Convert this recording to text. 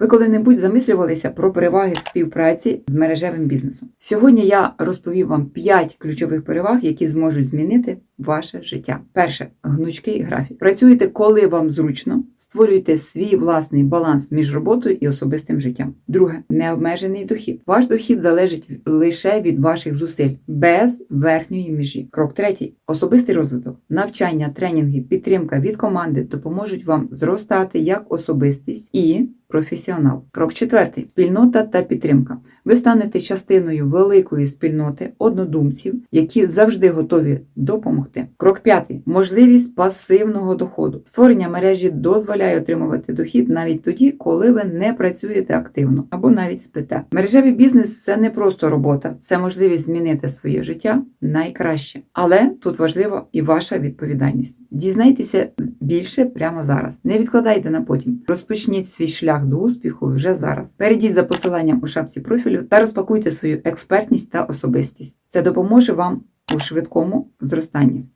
Ви коли-небудь замислювалися про переваги співпраці з мережевим бізнесом? Сьогодні я розповім вам 5 ключових переваг, які зможуть змінити ваше життя. Перше гнучкий графік. Працюйте, коли вам зручно, створюйте свій власний баланс між роботою і особистим життям. Друге необмежений дохід. Ваш дохід залежить лише від ваших зусиль, без верхньої межі. Крок третій особистий розвиток, навчання, тренінги, підтримка від команди допоможуть вам зростати як особистість і професіонал. Крок четвертий спільнота та підтримка. Ви станете частиною великої спільноти однодумців, які завжди готові допомогти. Крок п'ятий можливість пасивного доходу. Створення мережі дозволяє отримувати дохід навіть тоді, коли ви не працюєте активно або навіть спите. Мережевий бізнес це не просто робота, це можливість змінити своє життя найкраще. Але тут важлива і ваша відповідальність. Дізнайтеся більше прямо зараз. Не відкладайте на потім. Розпочніть свій шлях до успіху вже зараз. Перейдіть за посиланням у шапці профілю та розпакуйте свою експертність та особистість. Це допоможе вам у швидкому зростанні.